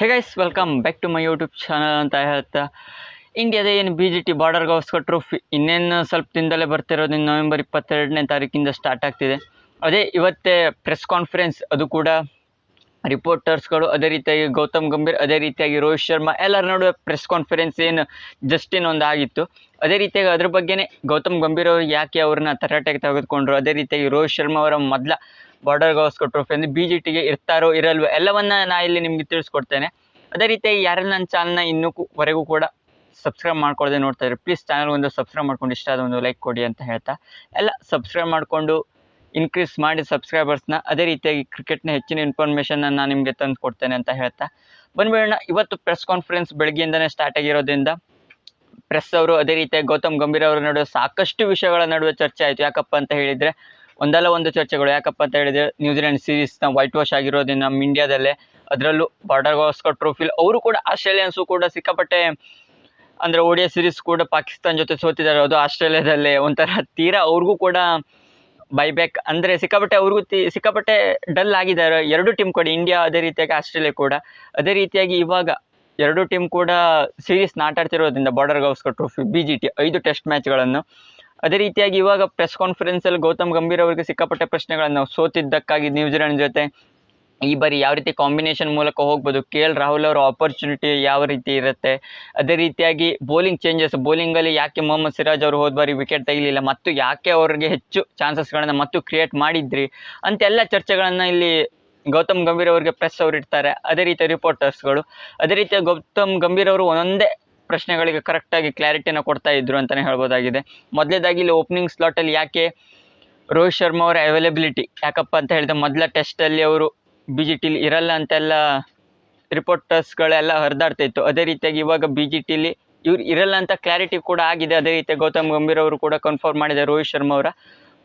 Hey guys welcome back to my YouTube channel ಅಂತ ಹೇಳ್ತಾ. ಇಂಡಿಯಾದ ಏನು B G T border Gavaskar trophy ಇನ್ನೇನು ಸ್ವಲ್ಪ ದಿನದಲ್ಲೇ ಬರ್ತಿರೋದು ನವೆಂಬರ್ ಇಪ್ಪತ್ತೆರಡನೇ ತಾರೀಕಿಂದ ಸ್ಟಾರ್ಟ್ ಆಗ್ತಿದೆ. ಅದೇ ಇವತ್ತೇ ಪ್ರೆಸ್ ಕಾನ್ಫರೆನ್ಸ್ ಅದು ಕೂಡ ರಿಪೋರ್ಟರ್ಸ್ಗಳು ಅದೇ ರೀತಿಯಾಗಿ, ಗೌತಮ್ ಗಂಭೀರ್ ಅದೇ ರೀತಿಯಾಗಿ, ರೋಹಿತ್ ಶರ್ಮಾ ಎಲ್ಲರ ನಡುವೆ ಪ್ರೆಸ್ ಕಾನ್ಫರೆನ್ಸ್ ಏನು ಜಸ್ಟಿನ್ ಒಂದು ಆಗಿತ್ತು. ಅದೇ ರೀತಿಯಾಗಿ ಅದ್ರ ಬಗ್ಗೆನೇ ಗೌತಮ್ ಗಂಭೀರ್ ಅವರು ಯಾಕೆ ಅವ್ರನ್ನ ತರಾಟೆಗೆ ತೆಗೆದುಕೊಂಡ್ರು, ಅದೇ ರೀತಿಯಾಗಿ ರೋಹಿತ್ ಶರ್ಮಾ ಅವರ ಮೊದಲ ಬಾರ್ಡರ್ ಗೌಸ್ಕರ್ ಟ್ರೋಫಿ ಅಂದರೆ ಬಿ ಜಿ ಟಿಗೆ ಇರ್ತಾರೋ, ಇರಲ್ವೋ, ಎಲ್ಲವನ್ನ ನಾ ಇಲ್ಲಿ ನಿಮಗೆ ತಿಳಿಸ್ಕೊಡ್ತೇನೆ. ಅದೇ ರೀತಿಯಾಗಿ ಯಾರೆಲ್ಲ ನನ್ನ ಚಾನಲ್ನ ಇನ್ನೂ ವರೆಗೂ ಕೂಡ ಸಬ್ಸ್ಕ್ರೈಬ್ ಮಾಡ್ಕೊಳ್ಳದೆ ನೋಡ್ತಾ ಇದ್ರೆ ಪ್ಲೀಸ್ ಚಾನಲ್ ಒಂದು ಸಬ್ಸ್ಕ್ರೈಬ್ ಮಾಡ್ಕೊಂಡು, ಇಷ್ಟ ಆದ ಒಂದು ಲೈಕ್ ಕೊಡಿ ಅಂತ ಹೇಳ್ತಾ. ಎಲ್ಲ ಸಬ್ಸ್ಕ್ರೈಬ್ ಮಾಡಿಕೊಂಡು ಇನ್ಕ್ರೀಸ್ ಮಾಡಿ ಸಬ್ಸ್ಕ್ರೈಬರ್ಸ್ನ ಅದೇ ರೀತಿಯಾಗಿ ಕ್ರಿಕೆಟ್ನ ಹೆಚ್ಚಿನ ಇನ್ಫಾರ್ಮೇಷನ್ನ ನಾನು ನಿಮಗೆ ತಂದು ಕೊಡ್ತೇನೆ ಅಂತ ಹೇಳ್ತಾ. ಬಂದ್ಬಿಡೋಣ, ಇವತ್ತು ಪ್ರೆಸ್ ಕಾನ್ಫರೆನ್ಸ್ ಬೆಳಗ್ಗೆಯಿಂದನೇ ಸ್ಟಾರ್ಟ್ ಆಗಿರೋದ್ರಿಂದ ಪ್ರೆಸ್ ಅವರು, ಅದೇ ರೀತಿಯಾಗಿ ಗೌತಮ್ ಗಂಭೀರ್ ಅವರ ನಡುವೆ ಸಾಕಷ್ಟು ವಿಷಯಗಳ ನಡುವೆ ಚರ್ಚೆ ಆಯಿತು. ಯಾಕಪ್ಪ ಅಂತ ಹೇಳಿದರೆ ಒಂದಲ್ಲ ಒಂದು ಚರ್ಚೆಗಳು. ಯಾಕಪ್ಪ ಅಂತ ಹೇಳಿದ್ರೆ ನ್ಯೂಜಿಲೆಂಡ್ ಸೀರೀಸ್ನ ವೈಟ್ ವಾಶ್ ಆಗಿರೋದ್ರಿಂದ ನಮ್ಮ ಇಂಡಿಯಾದಲ್ಲೇ ಅದರಲ್ಲೂ ಬಾರ್ಡರ್ ಗವಾಸ್ಕರ್ ಟ್ರೋಫಿಲ್ ಅವರು ಕೂಡ ಆಸ್ಟ್ರೇಲಿಯನ್ಸು ಕೂಡ ಸಿಕ್ಕಾಪಟ್ಟೆ ಅಂದರೆ ಓಡಿಯಾ ಸೀರೀಸ್ ಕೂಡ ಪಾಕಿಸ್ತಾನ ಜೊತೆ ಸೋತಿದ್ದಾರೆ. ಅದು ಆಸ್ಟ್ರೇಲಿಯಾದಲ್ಲೇ ಒಂಥರ ತೀರಾ ಅವ್ರಿಗೂ ಕೂಡ ಬೈಬ್ಯಾಕ್ ಅಂದರೆ ಸಿಕ್ಕಾಪಟ್ಟೆ ಅವ್ರಿಗೂ ತಿ, ಸಿಕ್ಕಾಪಟ್ಟೆ ಡಲ್ ಆಗಿದ್ದಾರೆ. ಎರಡು ಟೀಮ್ ಕೂಡ ಇಂಡಿಯಾ ಅದೇ ರೀತಿಯಾಗಿ ಆಸ್ಟ್ರೇಲಿಯಾ ಕೂಡ. ಅದೇ ರೀತಿಯಾಗಿ ಇವಾಗ ಎರಡು ಟೀಮ್ ಕೂಡ series ಆಟಾಡ್ತಿರೋದ್ರಿಂದ border Gavaskar trophy B G T ಐದು ಟೆಸ್ಟ್ ಮ್ಯಾಚ್ಗಳನ್ನು ಅದೇ ರೀತಿಯಾಗಿ ಇವಾಗ ಪ್ರೆಸ್ ಕಾನ್ಫರೆನ್ಸಲ್ಲಿ ಗೌತಮ್ ಗಂಭೀರ್ ಅವರಿಗೆ ಸಿಕ್ಕಾಪಟ್ಟೆ ಪ್ರಶ್ನೆಗಳನ್ನು ಸೋತಿದ್ದಕ್ಕಾಗಿ ನ್ಯೂಜಿಲೆಂಡ್ ಜೊತೆ ಈ ಬಾರಿ ಯಾವ ರೀತಿ ಕಾಂಬಿನೇಷನ್ ಮೂಲಕ ಹೋಗ್ಬೋದು? ಕೆ ಎಲ್ ರಾಹುಲ್ ಅವರ ಆಪರ್ಚುನಿಟಿ ಯಾವ ರೀತಿ ಇರುತ್ತೆ? ಅದೇ ರೀತಿಯಾಗಿ ಬೌಲಿಂಗ್ ಚೇಂಜಸ್ ಬೌಲಿಂಗಲ್ಲಿ ಯಾಕೆ ಮೊಹಮ್ಮದ್ ಸಿರಾಜ್ ಅವರು ಹೋದ ಬಾರಿ ವಿಕೆಟ್ ತೆಗಿಲಿಲ್ಲ ಮತ್ತು ಯಾಕೆ ಅವರಿಗೆ ಹೆಚ್ಚು ಚಾನ್ಸಸ್ಗಳನ್ನು ಮತ್ತು ಕ್ರಿಯೇಟ್ ಮಾಡಿದ್ರಿ? ಅಂತೆಲ್ಲ ಚರ್ಚೆಗಳನ್ನು ಇಲ್ಲಿ ಗೌತಮ್ ಗಂಭೀರ್ ಅವರಿಗೆ ಪ್ರೆಸ್ ಅವರು ಇಡ್ತಾರೆ. ಅದೇ ರೀತಿಯ ರಿಪೋರ್ಟರ್ಸ್ಗಳು ಅದೇ ರೀತಿಯ ಗೌತಮ್ ಗಂಭೀರ್ ಅವರು ಒಂದೊಂದೇ ಪ್ರಶ್ನೆಗಳಿಗೆ ಕರೆಕ್ಟಾಗಿ ಕ್ಲಾರಿಟಿನ ಕೊಡ್ತಾ ಇದ್ರು ಅಂತಲೇ ಹೇಳ್ಬೋದಾಗಿದೆ. ಮೊದಲೇದಾಗಿ ಇಲ್ಲಿ ಓಪನಿಂಗ್ ಸ್ಲಾಟಲ್ಲಿ ಯಾಕೆ ರೋಹಿತ್ ಶರ್ಮಾ ಅವರ ಅವೈಲಬಿಲಿಟಿ ಯಾಕಪ್ಪ ಅಂತ ಹೇಳಿದ್ರೆ ಮೊದಲ ಟೆಸ್ಟಲ್ಲಿ ಅವರು ಬಿ ಜಿ ಟಿಲಿ ಇರಲ್ಲ ಅಂತೆಲ್ಲ ರಿಪೋರ್ಟರ್ಸ್ಗಳೆಲ್ಲ ಹರಿದಾಡ್ತಾ ಇತ್ತು. ಅದೇ ರೀತಿಯಾಗಿ ಇವಾಗ ಬಿ ಜಿ ಟಿಲಿ ಇವ್ರು ಇರಲ್ಲ ಅಂತ ಕ್ಲಾರಿಟಿ ಕೂಡ ಆಗಿದೆ. ಅದೇ ರೀತಿ ಗೌತಮ್ ಗಂಭೀರ್ ಅವರು ಕೂಡ ಕನ್ಫರ್ಮ್ ಮಾಡಿದ್ದಾರೆ ರೋಹಿತ್ ಶರ್ಮಾ ಅವರ.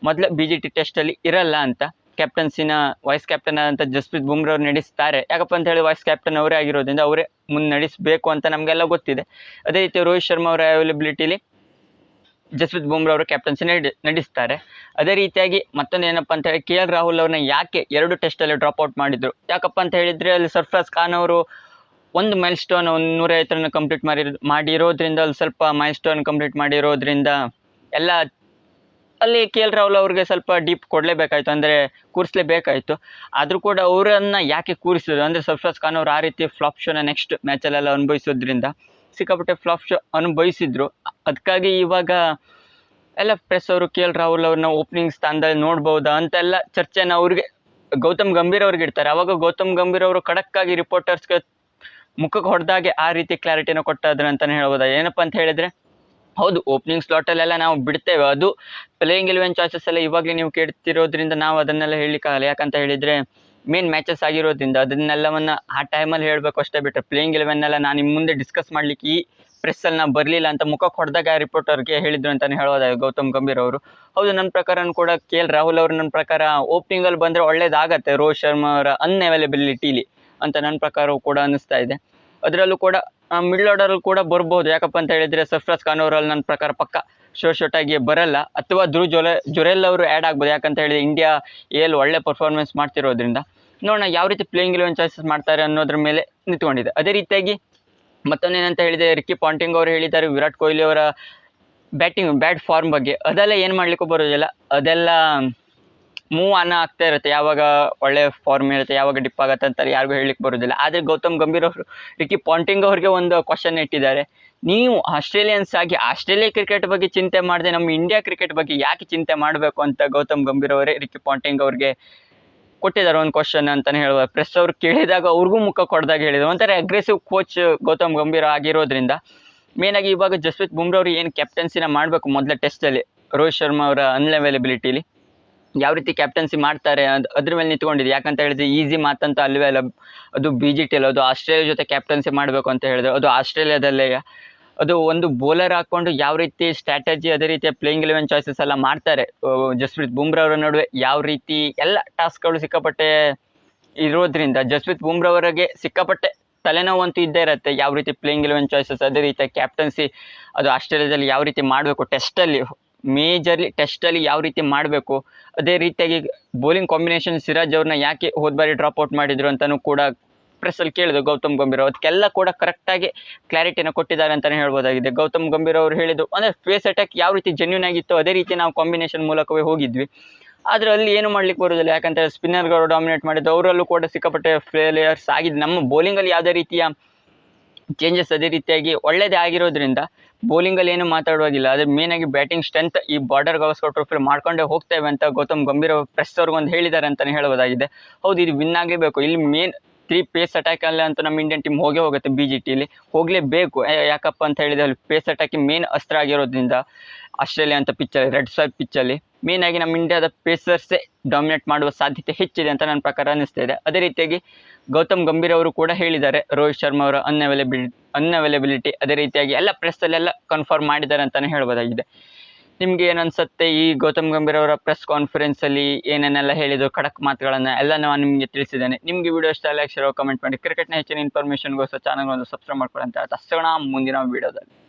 ಮೊದಲ ಬಿ ಜಿ ಟಿ ಟೆಸ್ಟಲ್ಲಿ ಇರಲ್ಲ ಅಂತ. ಕ್ಯಾಪ್ಟನ್ಸಿನ ವೈಸ್ ಕ್ಯಾಪ್ಟನ್ ಅಂತ ಜಸ್ಪ್ರೀತ್ ಬುಮ್ರಾ ಅವ್ರು ನಡೆಸ್ತಾರೆ. ಯಾಕಪ್ಪ ಅಂತ ಹೇಳಿ ವೈಸ್ ಕ್ಯಾಪ್ಟನ್ ಅವರೇ ಆಗಿರೋದ್ರಿಂದ ಅವರೇ ಮುಂದೆ ನಡೆಸಬೇಕು ಅಂತ ನಮಗೆಲ್ಲ ಗೊತ್ತಿದೆ. ಅದೇ ರೀತಿ ರೋಹಿತ್ ಶರ್ಮಾ ಅವರ ಅವೈಲಬಿಲಿಟಿಲಿ ಜಸ್ಪ್ರೀತ್ ಬುಮ್ರಾ ಅವರು ಕ್ಯಾಪ್ಟನ್ಸಿ ನಡೆ, ನಡೆಸ್ತಾರೆ. ಅದೇ ರೀತಿಯಾಗಿ ಮತ್ತೊಂದು ಏನಪ್ಪ ಅಂತ ಹೇಳಿ ಕೆ ಎಲ್ ರಾಹುಲ್ ಅವ್ರನ್ನ ಯಾಕೆ ಎರಡು ಟೆಸ್ಟಲ್ಲಿ ಡ್ರಾಪ್ ಔಟ್ ಮಾಡಿದ್ರು? ಯಾಕಪ್ಪ ಅಂತ ಹೇಳಿದರೆ ಅಲ್ಲಿ ಸರ್ಫ್ರಾಜ್ ಖಾನ್ ಅವರು ಒಂದು ಮೈಲ್ ಸ್ಟೋನ್ ಒಂದು ನೂರೈವತ್ತರನ್ನು ರನ್ ಕಂಪ್ಲೀಟ್ ಮಾಡಿರೋ, ಮಾಡಿರೋದ್ರಿಂದ, ಅಲ್ಲಿ ಸ್ವಲ್ಪ ಮೈಲ್ ಸ್ಟೋನ್ ಕಂಪ್ಲೀಟ್ ಮಾಡಿರೋದ್ರಿಂದ ಎಲ್ಲ ಅಲ್ಲಿ ಕೆ ಎಲ್ ರಾಹುಲ್ ಅವ್ರಿಗೆ ಸ್ವಲ್ಪ ಡೀಪ್ ಕೊಡಲೇಬೇಕಾಯ್ತು, ಅಂದರೆ ಕೂರಿಸಲೇಬೇಕಾಯಿತು. ಆದರೂ ಕೂಡ ಅವರನ್ನು ಯಾಕೆ ಕೂರಿಸಿದ್ರು ಅಂದರೆ ಸರ್ಫರಾಜ್ ಖಾನ್ ಅವರು ಆ ರೀತಿ ಫ್ಲಾಪ್ ಶೋನ ನೆಕ್ಸ್ಟ್ ಮ್ಯಾಚಲ್ಲೆಲ್ಲ ಅನುಭವಿಸೋದ್ರಿಂದ ಸಿಕ್ಕಾಪಟ್ಟೆ ಫ್ಲಾಪ್ ಶೋ ಅನುಭವಿಸಿದ್ರು. ಅದಕ್ಕಾಗಿ ಇವಾಗ ಎಲ್ಲ ಪ್ರೆಸ್ ಅವರು, ಕೆ ಎಲ್ ರಾಹುಲ್ ಅವ್ರನ್ನ ಓಪನಿಂಗ್ ಸ್ಥಾನದಲ್ಲಿ ನೋಡ್ಬೋದಾ ಅಂತೆಲ್ಲ ಚರ್ಚೆನ ಅವ್ರಿಗೆ ಗೌತಮ್ ಗಂಭೀರ್ ಅವ್ರಿಗೆ ಇಡ್ತಾರೆ. ಅವಾಗ ಗೌತಮ್ ಗಂಭೀರ್ ಅವರು ಖಡಕ್ಕಾಗಿ ರಿಪೋರ್ಟರ್ಸ್ಗೆ ಮುಖಕ್ಕೆ ಹೊಡೆದಾಗೆ ಆ ರೀತಿ ಕ್ಲಾರಿಟಿನ ಕೊಟ್ಟಾದ್ರೆ ಅಂತಲೇ ಹೇಳ್ಬೋದಾ? ಏನಪ್ಪ ಅಂತ ಹೇಳಿದರೆ ಹೌದು ಓಪನಿಂಗ್ ಸ್ಲಾಟಲ್ಲೆಲ್ಲ ನಾವು ಬಿಡ್ತೇವೆ. ಅದು ಪ್ಲೇಯಿಂಗ್ ಇಲೆವೆನ್ ಚಾಯ್ಸಸ್ ಎಲ್ಲ ಇವಾಗಲೇ ನೀವು ಕೇಳ್ತಿರೋದ್ರಿಂದ ನಾವು ಅದನ್ನೆಲ್ಲ ಹೇಳಲಿಕ್ಕಾಗಲ್ಲ. ಯಾಕಂತ ಹೇಳಿದರೆ ಮೇನ್ ಮ್ಯಾಚಸ್ ಆಗಿರೋದ್ರಿಂದ ಅದನ್ನೆಲ್ಲವನ್ನು ಆ ಟೈಮಲ್ಲಿ ಹೇಳಬೇಕು ಅಷ್ಟೇ ಬಿಟ್ಟರೆ ಪ್ಲೇಯಿಂಗ್ ಇಲೆವೆನ್ನೆಲ್ಲ ನಾನು ನಿಮ್ಮ ಮುಂದೆ ಡಿಸ್ಕಸ್ ಮಾಡಲಿಕ್ಕೆ ಈ ಪ್ರೆಸ್ಸಲ್ಲಿ ನಾವು ಬರಲಿಲ್ಲ ಅಂತ ಮುಖಕ್ಕೆ ಹೊಡೆದಾಗ ರಿಪೋರ್ಟರ್ಗೆ ಹೇಳಿದ್ರು ಅಂತಲೇ ಹೇಳೋದಾಗಿ ಗೌತಮ್ ಗಂಭೀರ್ ಅವರು. ಹೌದು ನನ್ನ ಪ್ರಕಾರ ಕೂಡ ಕೆ ಎಲ್ ರಾಹುಲ್ ಅವರು ನನ್ನ ಪ್ರಕಾರ ಓಪನಿಂಗಲ್ಲಿ ಬಂದರೆ ಒಳ್ಳೇದಾಗತ್ತೆ ರೋಹಿತ್ ಶರ್ಮಾ ಅವರ ಅನ್ಅವೈಲಬಿಲಿಟಿಲಿ ಅಂತ ನನ್ನ ಪ್ರಕಾರ ಕೂಡ ಅನ್ನಿಸ್ತಾ ಇದೆ. ಅದರಲ್ಲೂ ಕೂಡ ಮಿಡ್ಲ್ ಆರ್ಡರಲ್ಲಿ ಕೂಡ ಬರ್ಬೋದು. ಯಾಕಪ್ಪ ಅಂತ ಹೇಳಿದರೆ ಸರ್ಫ್ರಾಸ್ ಖಾನ್ ಅವರಲ್ಲಿ ನನ್ನ ಪ್ರಕಾರ ಪಕ್ಕ ಶೋರ್ಟ್ ಆಗಿ ಬರಲ್ಲ. ಅಥವಾ ಧ್ರುವ್ ಜೊಲೆ ಜೊರೆಲ್ ಅವರು ಆ್ಯಡ್ ಆಗ್ಬೋದು. ಯಾಕಂತ ಹೇಳಿದ್ರೆ ಇಂಡಿಯಾ ಏಲ್ ಒಳ್ಳೆ ಪರ್ಫಾರ್ಮೆನ್ಸ್ ಮಾಡ್ತಿರೋದ್ರಿಂದ. ನೋಡೋಣ ಯಾವ ರೀತಿ ಪ್ಲೇಯಿಂಗ್ ಇಲೆವೆನ್ ಚಾಯ್ಸಸ್ ಮಾಡ್ತಾರೆ ಅನ್ನೋದ್ರ ಮೇಲೆ ನಿಂತ್ಕೊಂಡಿದೆ. ಅದೇ ರೀತಿಯಾಗಿ ಮತ್ತೊಂದೇನಂತ ಹೇಳಿದೆ ರಿಕ್ಕಿ ಪಾಂಟಿಂಗ್ ಅವರು ಹೇಳಿದ್ದಾರೆ, ವಿರಾಟ್ ಕೊಹ್ಲಿ ಅವರ ಬ್ಯಾಟಿಂಗ್ ಬ್ಯಾಟ್ ಫಾರ್ಮ್ ಬಗ್ಗೆ. ಅದೆಲ್ಲ ಏನು ಮಾಡಲಿಕ್ಕೂ ಬರೋದಿಲ್ಲ. ಅದೆಲ್ಲ ಮೂವ್ ಆನ್ ಆಗ್ತಾ ಇರುತ್ತೆ. ಯಾವಾಗ ಒಳ್ಳೆ ಫಾರ್ಮ್ ಇರುತ್ತೆ, ಯಾವಾಗ ಡಿಪ್ ಆಗುತ್ತೆ ಅಂತ ಯಾರಿಗೂ ಹೇಳಲಿಕ್ಕೆ ಬರೋದಿಲ್ಲ. ಆದರೆ ಗೌತಮ್ ಗಂಭೀರ್ ಅವರು ರಿಕಿ ಪಾಂಟಿಂಗ್ ಅವ್ರಿಗೆ ಒಂದು ಕ್ವಶನ್ ಇಟ್ಟಿದ್ದಾರೆ. ನೀವು ಆಸ್ಟ್ರೇಲಿಯನ್ಸ್ ಆಗಿ ಆಸ್ಟ್ರೇಲಿಯಾ ಕ್ರಿಕೆಟ್ ಬಗ್ಗೆ ಚಿಂತೆ ಮಾಡದೆ, ನಮ್ಮ ಇಂಡಿಯಾ ಕ್ರಿಕೆಟ್ ಬಗ್ಗೆ ಯಾಕೆ ಚಿಂತೆ ಮಾಡಬೇಕು ಅಂತ ಗೌತಮ್ ಗಂಭೀರ್ ಅವರೇ ರಿಕಿ ಪಾಂಟಿಂಗ್ ಅವ್ರಿಗೆ ಕೊಟ್ಟಿದ್ದಾರೆ ಒಂದು ಕ್ವಶನ್ ಅಂತಲೇ ಹೇಳುವ ಪ್ರೆಸ್ ಅವ್ರು ಕೇಳಿದಾಗ ಅವ್ರಿಗೂ ಮುಖ ಕೊಡ್ದಾಗ ಹೇಳಿದ್ರು. ಒಂಥರ ಅಗ್ರೆಸಿವ್ ಕೋಚ್ ಗೌತಮ್ ಗಂಭೀರ್ ಆಗಿರೋದ್ರಿಂದ ಮೇನಾಗಿ ಇವಾಗ ಜಸ್ಪ್ರೀತ್ ಬುಮ್ರಾ ಅವರು ಏನು ಕ್ಯಾಪ್ಟನ್ಸಿನ ಮಾಡಬೇಕು ಮೊದಲ ಟೆಸ್ಟಲ್ಲಿ ರೋಹಿತ್ ಶರ್ಮಾ ಅವರ ಅನ್ಅವೈಲಬಿಲಿಟಿಲಿ ಯಾವ ರೀತಿ ಕ್ಯಾಪ್ಟನ್ಸಿ ಮಾಡ್ತಾರೆ ಅದು, ಅದ್ರ ಮೇಲೆ ನಿಂತ್ಕೊಂಡಿದೆ ಯಾಕಂತ ಹೇಳಿದ್ರೆ ಈಸಿ ಮಾತಂತ ಅಲ್ಲವೇ ಅಲ್ಲ, ಅದು ಬಿ ಜಿ ಟಿ ಅಲ್ಲ, ಅದು ಆಸ್ಟ್ರೇಲಿಯಾ ಜೊತೆ ಕ್ಯಾಪ್ಟನ್ಸಿ ಮಾಡಬೇಕು ಅಂತ ಹೇಳಿದ್ರು, ಅದು ಆಸ್ಟ್ರೇಲಿಯಾದಲ್ಲೇ, ಅದು ಒಂದು ಬೌಲರ್ ಹಾಕ್ಕೊಂಡು ಯಾವ ರೀತಿ ಸ್ಟ್ರಾಟಜಿ ಅದೇ ರೀತಿಯ ಪ್ಲೇಯಿಂಗ್ ಇಲೆವೆನ್ ಚಾಯ್ಸಸ್ ಎಲ್ಲ ಮಾಡ್ತಾರೆ. ಜಸ್ಪ್ರೀತ್ ಬುಮ್ರಾ ಅವರ ನಡುವೆ ಯಾವ ರೀತಿ ಎಲ್ಲ ಟಾಸ್ಕ್ಗಳು ಸಿಕ್ಕಾಪಟ್ಟೆ ಇರೋದ್ರಿಂದ, ಜಸ್ಪ್ರೀತ್ ಬುಮ್ರಾ ಅವರಿಗೆ ಸಿಕ್ಕಾಪಟ್ಟೆ ತಲೆನೋವು ಅಂತೂ ಇದ್ದೇ ಇರುತ್ತೆ. ಯಾವ ರೀತಿ ಪ್ಲೇಯಿಂಗ್ ಇಲೆವೆನ್ ಚಾಯ್ಸಸ್ ಅದೇ ರೀತಿಯ ಕ್ಯಾಪ್ಟನ್ಸಿ ಅದು ಆಸ್ಟ್ರೇಲಿಯಾದಲ್ಲಿ ಯಾವ ರೀತಿ ಮಾಡಬೇಕು ಟೆಸ್ಟಲ್ಲಿ ಮೇಜರ್ಲಿ ಟೆಸ್ಟಲ್ಲಿ ಯಾವ ರೀತಿ ಮಾಡಬೇಕು, ಅದೇ ರೀತಿಯಾಗಿ ಬೌಲಿಂಗ್ ಕಾಂಬಿನೇಷನ್ ಸಿರಾಜ್ ಅವ್ರನ್ನ ಯಾಕೆ ಹೋದ ಬಾರಿ ಡ್ರಾಪ್ಔಟ್ ಮಾಡಿದ್ರು ಅಂತಲೂ ಕೂಡ ಪ್ರೆಸ್ಸಲ್ಲಿ ಕೇಳಿದ್ರು ಗೌತಮ್ ಗಂಭೀರ್. ಅದಕ್ಕೆಲ್ಲ ಕೂಡ ಕರೆಕ್ಟಾಗಿ ಕ್ಲಾರಿಟಿನ ಕೊಟ್ಟಿದ್ದಾರೆ ಅಂತಲೇ ಹೇಳ್ಬೋದಾಗಿದೆ. ಗೌತಮ್ ಗಂಭೀರ್ ಅವರು ಹೇಳಿದರು ಅಂದರೆ ಫೇಸ್ ಅಟ್ಯಾಕ್ ಯಾವ ರೀತಿ ಜೆನ್ಯೂನ್ ಆಗಿತ್ತು ಅದೇ ರೀತಿ ನಾವು ಕಾಂಬಿನೇಷನ್ ಮೂಲಕವೇ ಹೋಗಿದ್ವಿ. ಆದರೆ ಅಲ್ಲಿ ಏನು ಮಾಡ್ಲಿಕ್ಕೆ ಬರೋದಿಲ್ಲ. ಯಾಕಂದರೆ ಸ್ಪಿನ್ನರ್ಗಳು ಡಾಮಿನೇಟ್ ಮಾಡಿದ್ದು, ಅವರಲ್ಲೂ ಕೂಡ ಸಿಕ್ಕಾಪಟ್ಟೆ ಫೇಲಿಯರ್ಸ್ ಆಗಿದ್ದು ನಮ್ಮ ಬೌಲಿಂಗಲ್ಲಿ ಯಾವುದೇ ರೀತಿಯ ಚೇಂಜಸ್ ಅದೇ ರೀತಿಯಾಗಿ ಒಳ್ಳೆಯದೇ ಆಗಿರೋದ್ರಿಂದ ಬೌಲಿಂಗಲ್ಲಿ ಏನು ಮಾತಾಡುವಾಗಿಲ್ಲ. ಆದರೆ ಮೇನಾಗಿ ಬ್ಯಾಟಿಂಗ್ ಸ್ಟ್ರೆಂತ್ ಈ ಬಾರ್ಡರ್ ಗವಸ್ಕರ್ ಟ್ರೋಫಿ ಮಾಡ್ಕೊಂಡೇ ಹೋಗ್ತೇವೆ ಅಂತ ಗೌತಮ್ ಗಂಭೀರ್ ಪ್ರೆಸ್ ಅವ್ರಿಗೊಂದು ಹೇಳಿದ್ದಾರೆ ಅಂತಲೇ ಹೇಳಬಹುದಾಗಿದೆ. ಹೌದು, ಇದು ವಿನ್ ಆಗಲೇಬೇಕು. ಇಲ್ಲಿ ಮೇನ್ ತ್ರೀ ಪೇಸ್ ಅಟ್ಯಾಕ್ ಅಲ್ಲ ಅಂತ ನಮ್ಮ ಇಂಡಿಯನ್ ಟೀಮ್ ಹೋಗೇ ಹೋಗುತ್ತೆ ಬಿ ಜಿ ಟಿಲಿ ಹೋಗಲೇಬೇಕು. ಯಾಕಪ್ಪ ಅಂತ ಹೇಳಿದ್ರೆ ಅಲ್ಲಿ ಪೇಸ್ ಅಟ್ಯಾಕಿ ಮೇನ್ ಅಸ್ತ್ರ ಆಗಿರೋದ್ರಿಂದ ಆಸ್ಟ್ರೇಲಿಯಾ ಅಂತ ಪಿಚ್ಚಲ್ಲಿ ರೆಡ್ ಸಾಯ್ ಪಿಚ್ಚಲ್ಲಿ ಮೇನಾಗಿ ನಮ್ಮ ಇಂಡಿಯಾದ ಪೇಸರ್ಸೇ ಡಾಮಿನೇಟ್ ಮಾಡುವ ಸಾಧ್ಯತೆ ಹೆಚ್ಚಿದೆ ಅಂತ ನನ್ನ ಪ್ರಕಾರ ಅನ್ನಿಸ್ತಾ ಇದೆ. ಅದೇ ರೀತಿಯಾಗಿ ಗೌತಮ್ ಗಂಭೀರ್ ಅವರು ಕೂಡ ಹೇಳಿದ್ದಾರೆ, ರೋಹಿತ್ ಶರ್ಮಾ ಅವರ ಅನ್ಅವೈಲಬಿಲಿ ಅನ್ಅವೈಲಬಿಲಿಟಿ ಅದೇ ರೀತಿಯಾಗಿ ಎಲ್ಲ ಪ್ರೆಸ್ಸಲ್ಲೆಲ್ಲ ಕನ್ಫರ್ಮ್ ಮಾಡಿದ್ದಾರೆ ಅಂತಲೇ ಹೇಳ್ಬೋದಾಗಿದೆ. ನಿಮಗೆ ಏನನ್ಸುತ್ತೆ ಈ ಗೌತಮ್ ಗಂಭೀರ್ ಅವರ ಪ್ರೆಸ್ ಕಾನ್ಫರೆನ್ಸಲ್ಲಿ ಏನೇನೆಲ್ಲ ಹೇಳಿದ್ರು, ಖಡಕ್ ಮಾತುಗಳನ್ನು ಎಲ್ಲ ನಾನು ನಿಮಗೆ ತಿಳಿಸಿದ್ದೇನೆ. ನಿಮಗೆ ವಿಡಿಯೋ ಇಷ್ಟ ಲೈಕ್ ಶೇರ್ ಕಮೆಂಟ್ ಮಾಡಿ. ಕ್ರಿಕೆಟ್ನ ಹೆಚ್ಚಿನ ಇನ್ಫಾರ್ಮೇಷನ್ಗೋಸ್ಕರ ಚಾನಲ್ ಒಂದು ಸಬ್ಸ್ಕ್ರೈಬ್ ಮಾಡ್ಕೊಳ್ಳಿ ಅಂತ ಹೇಳ್ತಾ. ಮುಂದಿನ ವಿಡಿಯೋದಲ್ಲಿ